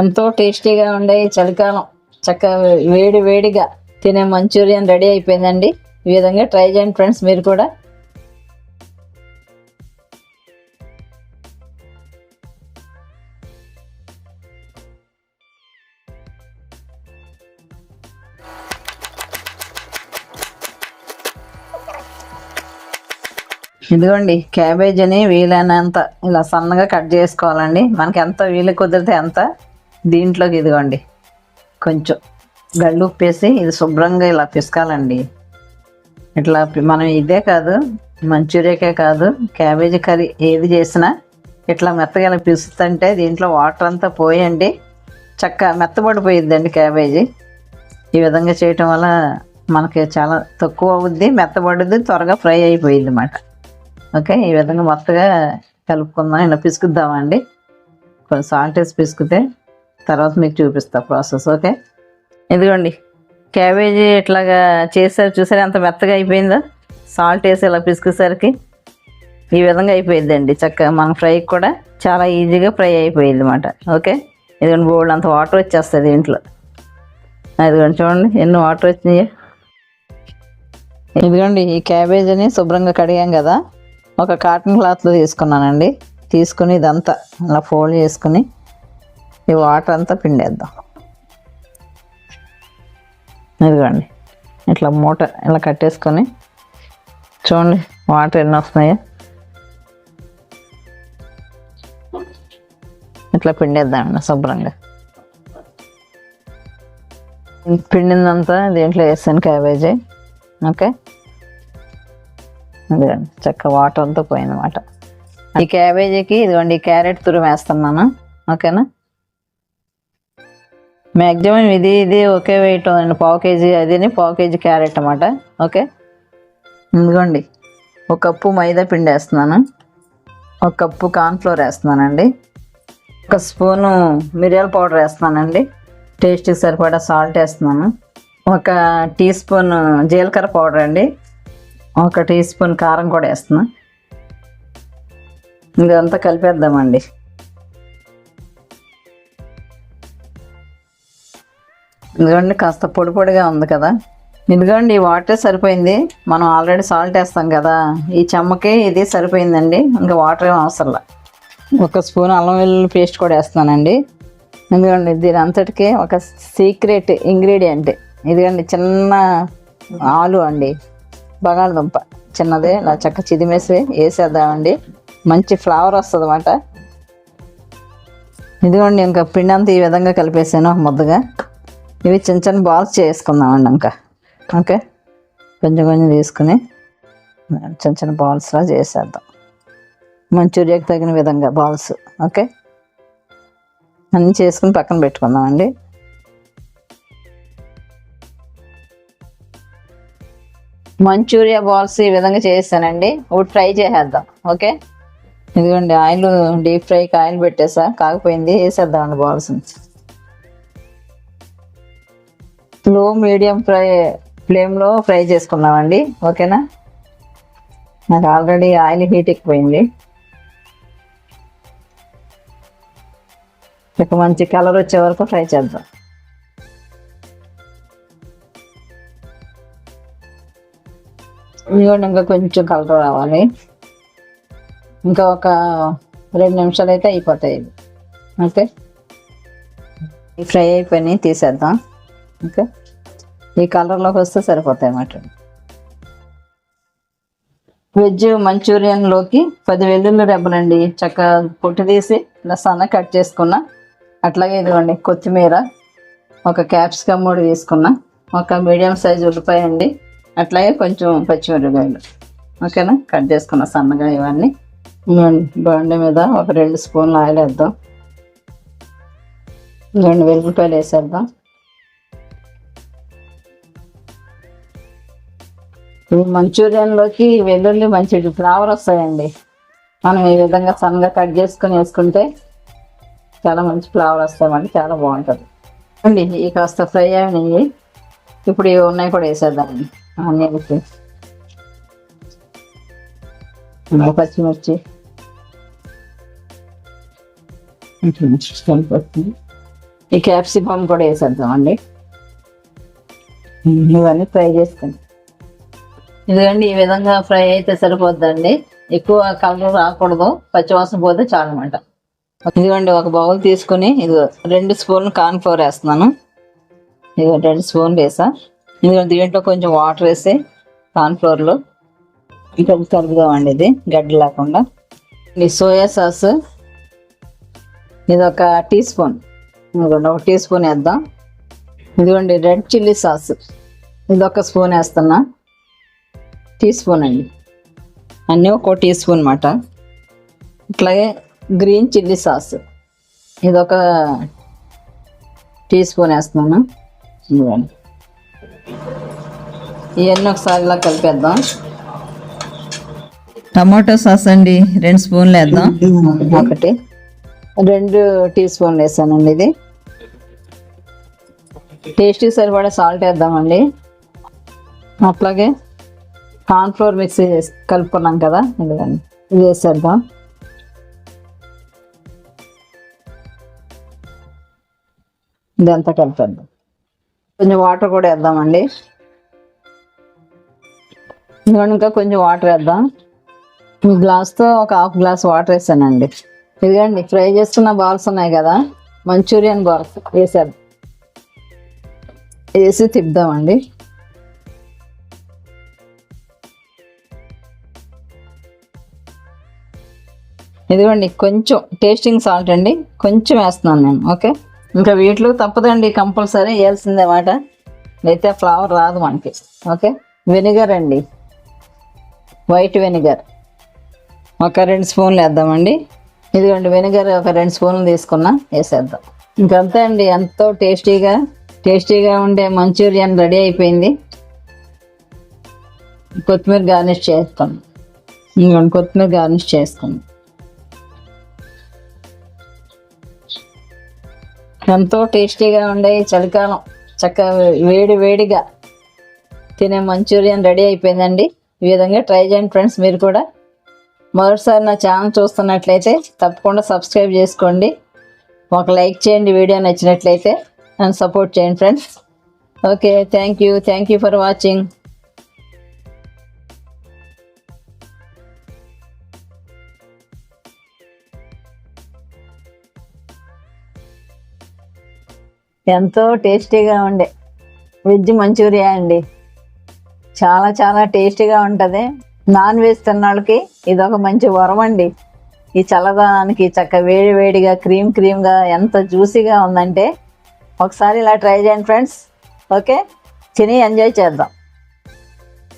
ఎంతో టేస్టీగా ఉండే చలికాలం. చక్కగా వేడి వేడిగా తినే మంచూరియన్ రెడీ అయిపోయిందండి. ఈ విధంగా ట్రై చేయండి ఫ్రెండ్స్ మీరు కూడా. ఇదిగోండి క్యాబేజీని వీలైనంత ఇలా సన్నగా కట్ చేసుకోవాలండి. మనకి ఎంత వీలు కుదిరితే ఎంత దీంట్లోకి ఇదిగోండి. కొంచెం గళ్ళు ఉప్పేసి ఇది శుభ్రంగా ఇలా పిసకాలండి. ఇట్లా పి- మనం ఇదే కాదు మంచూరియాకే కాదు క్యాబేజీ కర్రీ ఏది చేసినా ఇట్లా మెత్తగా ఇలా పిసుతుంటే దీంట్లో వాటర్ అంతా పోయండి. చక్క మెత్తబడిపోయిద్దండి క్యాబేజీ. ఈ విధంగా చేయటం వల్ల మనకి చాలా తక్కువ అవుద్ది మెత్తబడుద్ది త్వరగా ఫ్రై అయిపోయింది అన్నమాట. ఓకే ఈ విధంగా మొత్తగా కలుపుకుందాం ఇలా పిసుకుద్దామండి. కొంచెం సాల్ట్ వేసి పిసుకుతే తర్వాత మీకు చూపిస్తా ప్రాసెస్ ఓకే? ఇదిగోండి. క్యాబేజీ ఇట్లాగా చేసారు చూసారు? ఎంత మెత్తగా అయిపోయిందో? సాల్ట్ వేసి ఇలా పిసికేసరికి ఈ విధంగా అయిపోయిందండి చక్కగా మన ఫ్రై కూడా చాలా ఈజీగా ఫ్రై అయిపోయింది అనమాట ఓకే? ఇదిగోండి బోల్డ్ అంత వాటర్ వచ్చేస్తుంది ఇంట్లో. ఇదిగోండి చూడండి ఎన్ని వాటర్ వచ్చినాయి. ఇదిగోండి ఈ క్యాబేజీని శుభ్రంగా కడిగాం కదా. ఒక కాటన్ క్లాత్లో తీసుకున్నానండి. తీసుకుని ఇదంతా ఇలా ఫోల్డ్ చేసుకుని ఈ వాటర్ అంతా పిండేద్దాం. ఇదిగోండి ఇట్లా మూట ఇలా కట్టేసుకొని చూడండి వాటర్ ఎన్ని వస్తున్నాయో. ఇట్లా పిండేద్దామండి శుభ్రంగా. పిండిందంతా దీంట్లో వేసాను క్యాబేజీ. ఓకే? ఇదిగోండి చక్క వాటర్ అంతా పోయిందన్నమాట. ఈ క్యాబేజీకి ఇదిగోండి క్యారెట్ తురు వేస్తున్నాను. ఓకేనా? మ్యాక్సిమం ఇది ఇది ఒకే వెయిట్. అండి పావు కేజీ అదిని పావు కేజీ క్యారెట్ అనమాట ఓకే? ఇదిగోండి. ఒక కప్పు మైదా పిండి వేస్తున్నాను. ఒక కప్పు కార్న్ఫ్లోర్ వేస్తున్నానండి. ఒక స్పూను మిరియాల పౌడర్ వేస్తున్నానండి. టేస్ట్కి సరిపడా సాల్ట్ వేస్తున్నాను. ఒక టీ స్పూన్ జీలకర్ర పౌడర్ అండి. ఒక టీ స్పూన్ కారం కూడా వేస్తున్నాను ఇదంతా కలిపేద్దామండి. ఇదిగోండి కాస్త పొడి పొడిగా ఉంది కదా. ఇదిగోండి ఈ వాటర్ సరిపోయింది. మనం ఆల్రెడీ సాల్ట్ వేస్తాం కదా. ఈ చెమ్మకి ఇది సరిపోయిందండి. ఇంకా వాటర్ ఏం అవసరంలా ఒక స్పూన్ అల్లం వెల్లుల్లి పేస్ట్ కూడా వేస్తున్నానండి. ఎందుకండి దీని అంతటికి ఒక సీక్రెట్ ఇంగ్రీడియంట్. ఇదిగోండి చిన్న ఆలు అండి. బంగాళదుంప. చిన్నది ఇలా చక్క చిదిమేసి వేసేద్దామండి. మంచి ఫ్లేవర్ వస్తుంది అన్నమాట ఇదిగోండి ఇంకా పిండి అంతా ఈ విధంగా కలిపేసాను ముద్దగా. ఇవి చిన్న చిన్న బాల్స్ చేసుకుందామండి ఇంకా. ఓకే? కొంచెం కొంచెం తీసుకుని చిన్న చిన్న బాల్స్లా చేసేద్దాం. మంచూరియాకి తగిన విధంగా బాల్స్ ఓకే? అన్నీ చేసుకుని పక్కన పెట్టుకుందామండి. మంచూరియా బాల్స్ ఈ విధంగా చేస్తానండి. ఒకటి ఫ్రై చేసేద్దాం ఓకే? ఇదిగోండి ఆయిల్ డీప్ ఫ్రైకి ఆయిల్ పెట్టేసా కాకపోయింది వేసేద్దామండి బాల్స్ స్లో మీడియం ఫ్రై ఫ్లేమ్లో ఫ్రై చేసుకున్నామండి. ఓకేనా? నాకు ఆల్రెడీ ఆయిల్ హీట్ ఎక్కిపోయింది ఇక మంచి కలర్ వచ్చే వరకు ఫ్రై చేద్దాం. ఇదిగోండి ఇంకా కొంచెం కలర్ రావాలి. ఇంకా ఒక రెండు నిమిషాలు అయితే అయిపోతాయి. ఇవి ఓకే? ఫ్రై అయిపోయినాయి తీసేద్దాం. ఓకే? ఈ కలర్లోకి వస్తే సరిపోతాయి అన్నమాట వెజ్ మంచూరియన్లోకి పది వెల్లుల్లి రెబ్బలండి చక్కగా పొట్టు తీసి ఇలా సన్న కట్ చేసుకున్నా. అట్లాగే ఇదిగోండి కొత్తిమీర ఒక క్యాప్సికమ్ మూడు తీసుకున్నా. ఒక మీడియం సైజ్ ఉల్లిపాయ అండి. అట్లాగే కొంచెం పచ్చిమిరపకాయలు. ఓకేనా? కట్ చేసుకున్న సన్నగా ఇవన్నీ. బండి మీద ఒక రెండు స్పూన్లు ఆయిల్ వేద్దాం. రెండు వెల్లుల్లిపాయలు వేసేద్దాం. ఇప్పుడు మంచూరియన్లోకి వెల్లుల్లి మంచి ఫ్లేవర్ వస్తాయండి. మనం ఈ విధంగా సన్నగా కట్ చేసుకొని వేసుకుంటే చాలా మంచి ఫ్లేవర్ వస్తామండి చాలా బాగుంటుంది. అండి ఈ కాస్త ఫ్రై అయినాయి. ఇప్పుడు ఇవి ఉన్నాయి కూడా వేసేద్దామండి. ఆనియన్కి. పచ్చిమిర్చి. కలిపి ఈ క్యాప్సికమ్ కూడా వేసేద్దామండి. ఇవన్నీ ఫ్రై చేసుకోండి ఇదిగండి ఈ విధంగా ఫ్రై అయితే సరిపోద్దండి. ఎక్కువ కలర్ రాకూడదు. పచ్చివాసన పోతే చాలన్నమాట ఇదిగోండి ఒక బౌల్ తీసుకుని ఇది రెండు స్పూన్లు కార్న్ ఫ్లోర్ వేస్తున్నాను. ఇదిగో రెండు స్పూన్లు వేసా. ఇదిగోండి దీంట్లో కొంచెం వాటర్ వేసి కార్న్ ఫ్లోర్లో ఇంకా కలుపుదామండి ఇది గడ్డి లేకుండా. ఈ సోయా సాస్ ఇది ఒక టీ స్పూన్. ఇదిగోండి ఒక టీ స్పూన్ వేద్దాం. ఇదిగోండి రెడ్ చిల్లీ సాస్. ఇది ఒక స్పూన్ వేస్తున్నా. టీ స్పూన్ అండి అన్నీ ఒక్కో టీ స్పూన్ అన్నమాట ఇట్లాగే గ్రీన్ చిల్లీ సాస్. ఇది ఒక టీ స్పూన్ వేస్తున్నాను ఇవన్నీ ఒకసారి ఇలా కలిపేద్దాం. టమాటో సాస్ అండి రెండు స్పూన్లు వేద్దాం. ఒకటి. రెండు టీ స్పూన్లు వేసానండి ఇది. టేస్ట్కి సరిపడా సాల్ట్ వేద్దామండి. అట్లాగే ఫ్లోర్ మిక్స్ చేసి కలుపుకున్నాం కదా ఇదిగండి ఇది వేసేద్దాం. ఇదంతా కలిపేద్దాం. కొంచెం వాటర్ కూడా వేద్దామండి. ఇదిగోండి ఇంకా కొంచెం వాటర్ వేద్దాం. గ్లాస్తో ఒక హాఫ్ గ్లాస్ వాటర్ వేసానండి. ఇదిగోండి ఫ్రై చేసుకున్న బాల్స్ ఉన్నాయి కదా మంచూరియన్ బాల్స్ వేసేద్దాం. వేసి తిప్పుదామండి. ఇదిగోండి కొంచెం టేస్టింగ్ సాల్ట్ అండి కొంచెం వేస్తున్నాను నేను ఓకే? ఇంకా వీటిలో తప్పదండి కంపల్సరీ వేయాల్సిందే మాట. అయితే ఫ్లవర్ రాదు మనకి ఓకే? వెనిగర్ అండి. వైట్ వెనిగర్ ఒక రెండు స్పూన్లు వేద్దామండి. ఇదిగోండి వెనిగర్ ఒక రెండు స్పూన్లు తీసుకున్నా వేసేద్దాం. ఇంకంతే అండి ఎంతో టేస్టీగా టేస్టీగా ఉండే మంచూరియన్ రెడీ అయిపోయింది. కొత్తిమీర గార్నిష్ చేస్తాం ఇంకోండి కొత్తిమీర గార్నిష్ చేసుకుందాం ఎంతో టేస్టీగా ఉండే చలికాలం. చక్కగా వేడి వేడిగా తినే మంచూరియన్ రెడీ అయిపోయిందండి. ఈ విధంగా ట్రై చేయండి ఫ్రెండ్స్ మీరు కూడా. మరోసారి నా ఛానల్ చూస్తున్నట్లయితే తప్పకుండా సబ్స్క్రైబ్ చేసుకోండి. ఒక లైక్ చేయండి వీడియో నచ్చినట్లయితే నన్ను సపోర్ట్ చేయండి friends. Okay thank you. Thank you for watching. ఎంతో టేస్టీగా ఉండే. వెజ్ మంచూరియా అండి. చాలా చాలా టేస్టీగా ఉంటుంది. నాన్ వెజ్ తిన్నాళ్ళకి ఇది ఒక మంచి వరం అండి. ఈ చల్లదనానికి చక్క వేడి వేడిగా క్రీమ్ క్రీమ్గా ఎంత జ్యూసీగా ఉందంటే ఒకసారి ఇలా ట్రై చేయండి ఫ్రెండ్స్. ఓకే? తిని ఎంజాయ్ చేద్దాం.